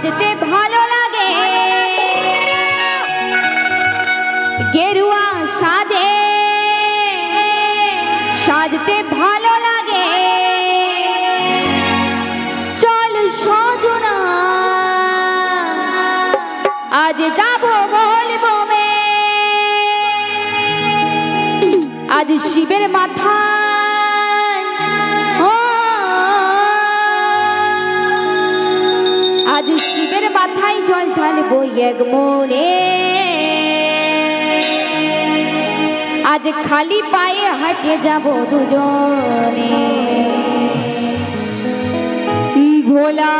সাজতে ভালো লাগে জল ঢালবো এক মনে। আজ খালি পায়ে হাঁটে যাব দুজনে। ভোলা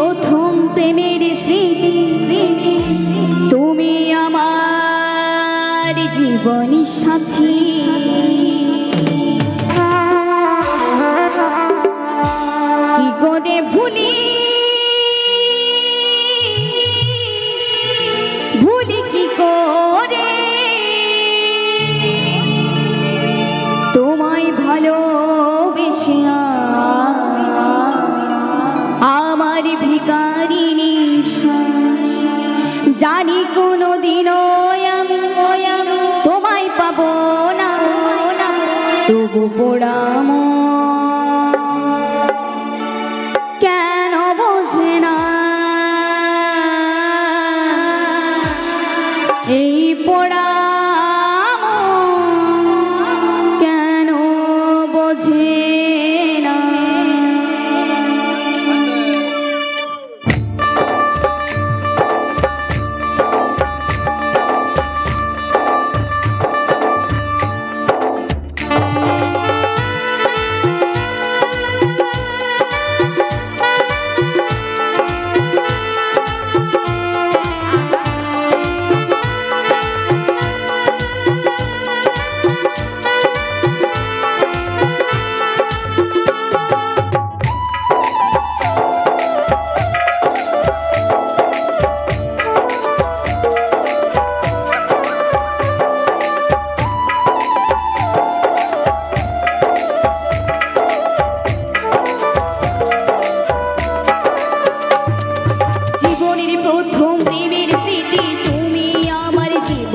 প্রথম প্রেমের স্মৃতি। তুমি আমার জীবনী সাথী। কি করে ভুলি গোড়া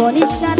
বলিস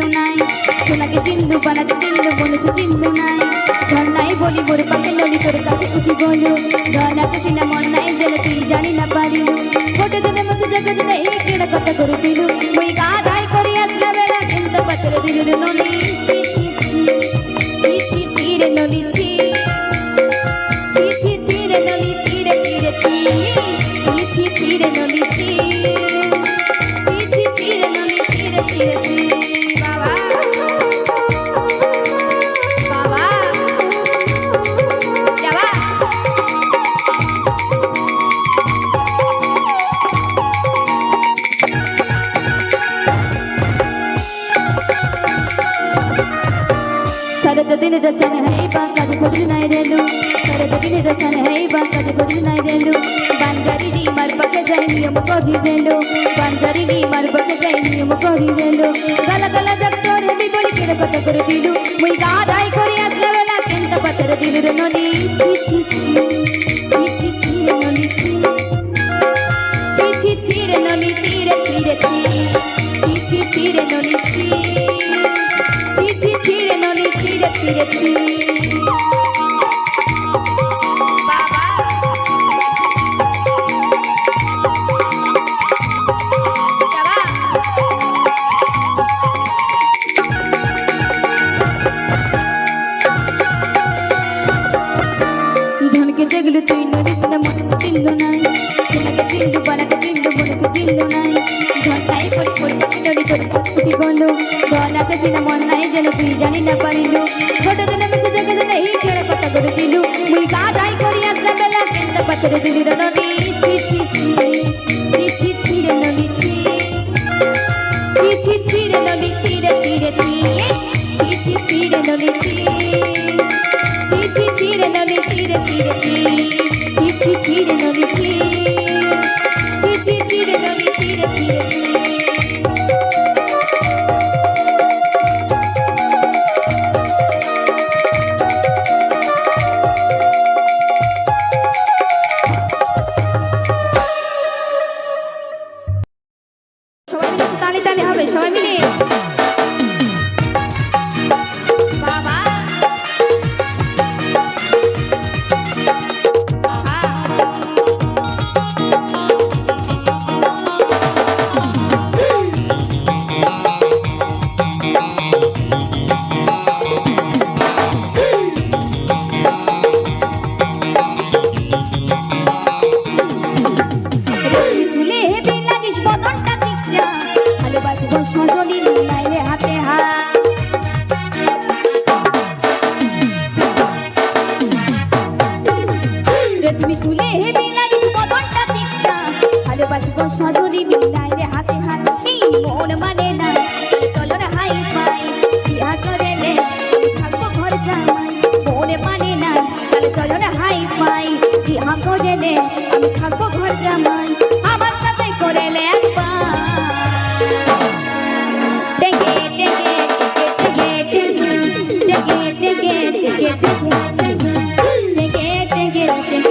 চিহ্ন নাই। সোনাকে চিন্দু বানাতে চিন্দু বলেছে চিহ্ন নাই। ঝর্ণায় বলি বড় পাতে ললি করে কাছে উঠি বলো? ধনাকে সিনেমা ಸೈನ್ಯಮ ಕೊರಿವೆನು ಬಂದರಿಗೆ ಮರುಬಕ ಸೈನ್ಯಮ ಕೊರಿವೆನು ಗಲ ಗಲ ದತ್ತೋರು ಬಿಬಲಿ ಕಿರಪತ ಕೊರದಿದು ಮುಯ್ಗಾದಾಯ ಕೊರಿ ಅಸ್ಲವೆಲ ಕೆಂತ ಪತರ ದಿರು ನೋಡಿ ಚಿ ಚಿ ಚಿ Thank you. ছিল নাই। ঘন্টায় পড়ে পড়ে দড়ি করে উঠি বলো। গলাতে ছিল মন নাই যেন তুই জানি না পারিল। ছোট দিনে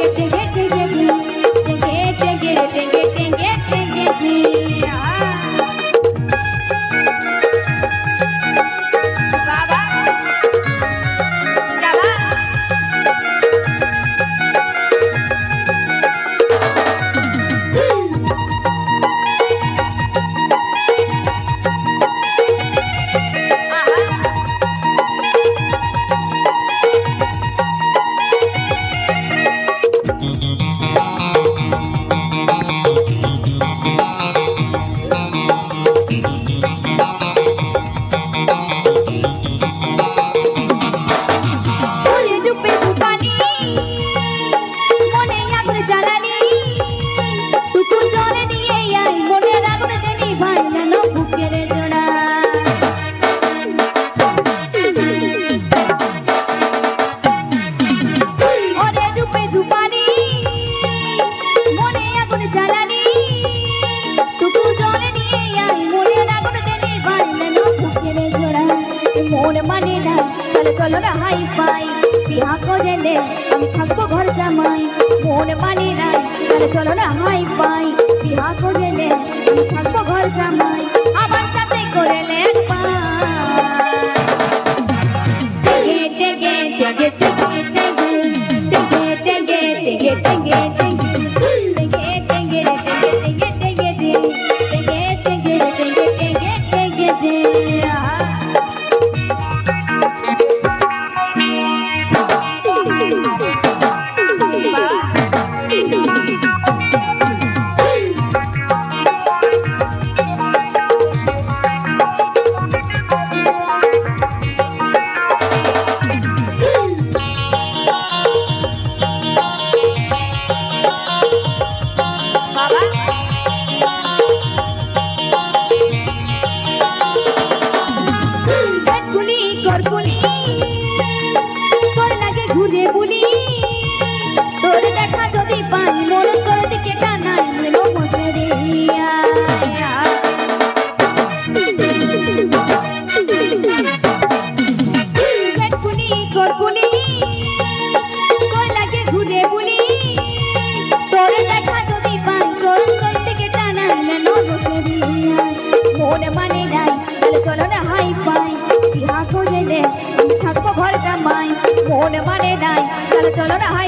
Thank you. নাই তাহলে চলো না হাই